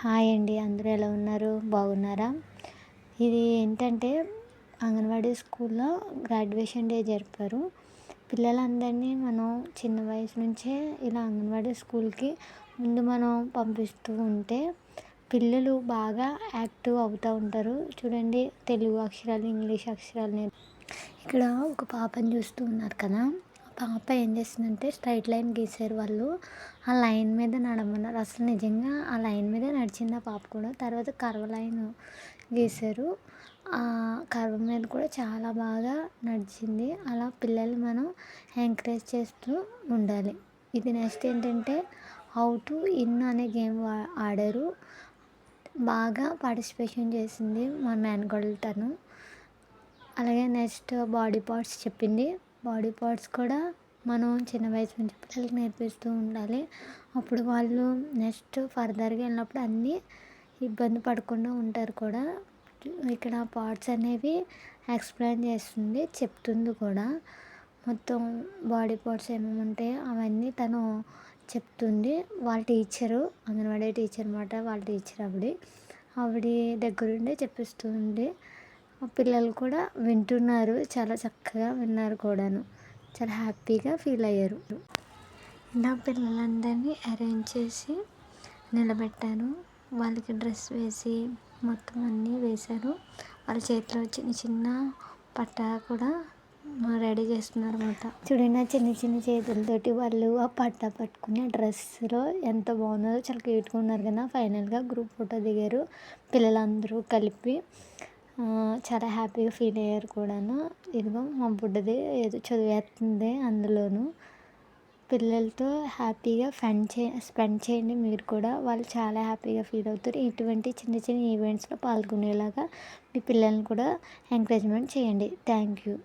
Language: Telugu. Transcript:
హాయ్ అండి అందరూ ఎలా ఉన్నారు? బాగున్నారా? ఇది ఏంటంటే అంగన్వాడీ స్కూల్లో గ్రాడ్యుయేషన్ డే జరిపారు. పిల్లలందరినీ మనం చిన్న వయసు నుంచే ఇలా అంగన్వాడీ స్కూల్కి ముందు మనం పంపిస్తూ ఉంటే పిల్లలు బాగా యాక్టివ్ అవుతూ ఉంటారు. చూడండి తెలుగు అక్షరాలు ఇంగ్లీష్ అక్షరాలు ఇక్కడ ఒక పాపని చూస్తూ ఉన్నారు కదా. పాప ఏం చేస్తుందంటే స్ట్రైట్ లైన్ గీసారు వాళ్ళు. ఆ లైన్ మీద నడమన్నారు. అసలు నిజంగా ఆ లైన్ మీద నడిచింది ఆ పాప కూడా. తర్వాత కర్వ్ లైన్ గీసారు. ఆ కర్వ్ మీద కూడా చాలా బాగా నడిచింది. అలా పిల్లలు మనం ఎంకరేజ్ చేస్తూ ఉండాలి. ఇది నెక్స్ట్ ఏంటంటే హౌ టు ఇన్ అనే గేమ్ ఆడారు. బాగా పార్టిసిపేషన్ చేసింది మా మేనకోడలు తను. అలాగే నెక్స్ట్ బాడీ పార్ట్స్ చెప్పింది. బాడీ పార్ట్స్ కూడా మనం చిన్న వయసు నుంచి పిల్లలకి నేర్పిస్తూ ఉండాలి. అప్పుడు వాళ్ళు నెక్స్ట్ ఫర్దర్గా వెళ్ళినప్పుడు అన్నీ ఇబ్బంది పడకుండా ఉంటారు కూడా. ఇక్కడ పార్ట్స్ అనేవి ఎక్స్ప్లెయిన్ చేస్తుంది చెప్తుంది కూడా. మొత్తం బాడీ పార్ట్స్ ఏమేమి ఉంటాయో అవన్నీ తను చెప్తుంది. వాళ్ళ టీచరు అంగన్వాడీ టీచర్ అనమాట వాళ్ళ టీచర్ ఆవిడ. ఆవిడ దగ్గరుండి చెప్పిస్తుంది. పిల్లలు కూడా వింటున్నారు. చాలా చక్కగా విన్నారు కూడాను. చాలా హ్యాపీగా ఫీల్ అయ్యారు. నా పిల్లలందరినీ అరేంజ్ చేసి నిలబెట్టాను. వాళ్ళకి డ్రెస్ వేసి మొత్తం అన్నీ వేశారు. వాళ్ళ చేతిలో చిన్న చిన్న పట్టా కూడా రెడీ చేస్తున్నారు అనమాట చూడండి చిన్న చిన్న చేతులతోటి వాళ్ళు ఆ పట్టా పట్టుకుని డ్రెస్లో ఎంత బాగున్నారో చాలా క్యూట్గా ఉన్నారు కదా. ఫైనల్గా గ్రూప్ ఫోటో దిగారు. పిల్లలందరూ కలిపి చాలా హ్యాపీగా ఫీల్ అయ్యారు కూడాను. ఇదిగో మా బుడ్డది ఏదో చదివేస్తుంది అందులోను. పిల్లలతో హ్యాపీగా ఫన్ చే స్పెండ్ చేయండి మీరు కూడా. వాళ్ళు చాలా హ్యాపీగా ఫీల్ అవుతారు. ఇటువంటి చిన్న చిన్న ఈవెంట్స్లో పాల్గొనేలాగా మీ పిల్లల్ని కూడా ఎంకరేజ్మెంట్ చేయండి. Thank you.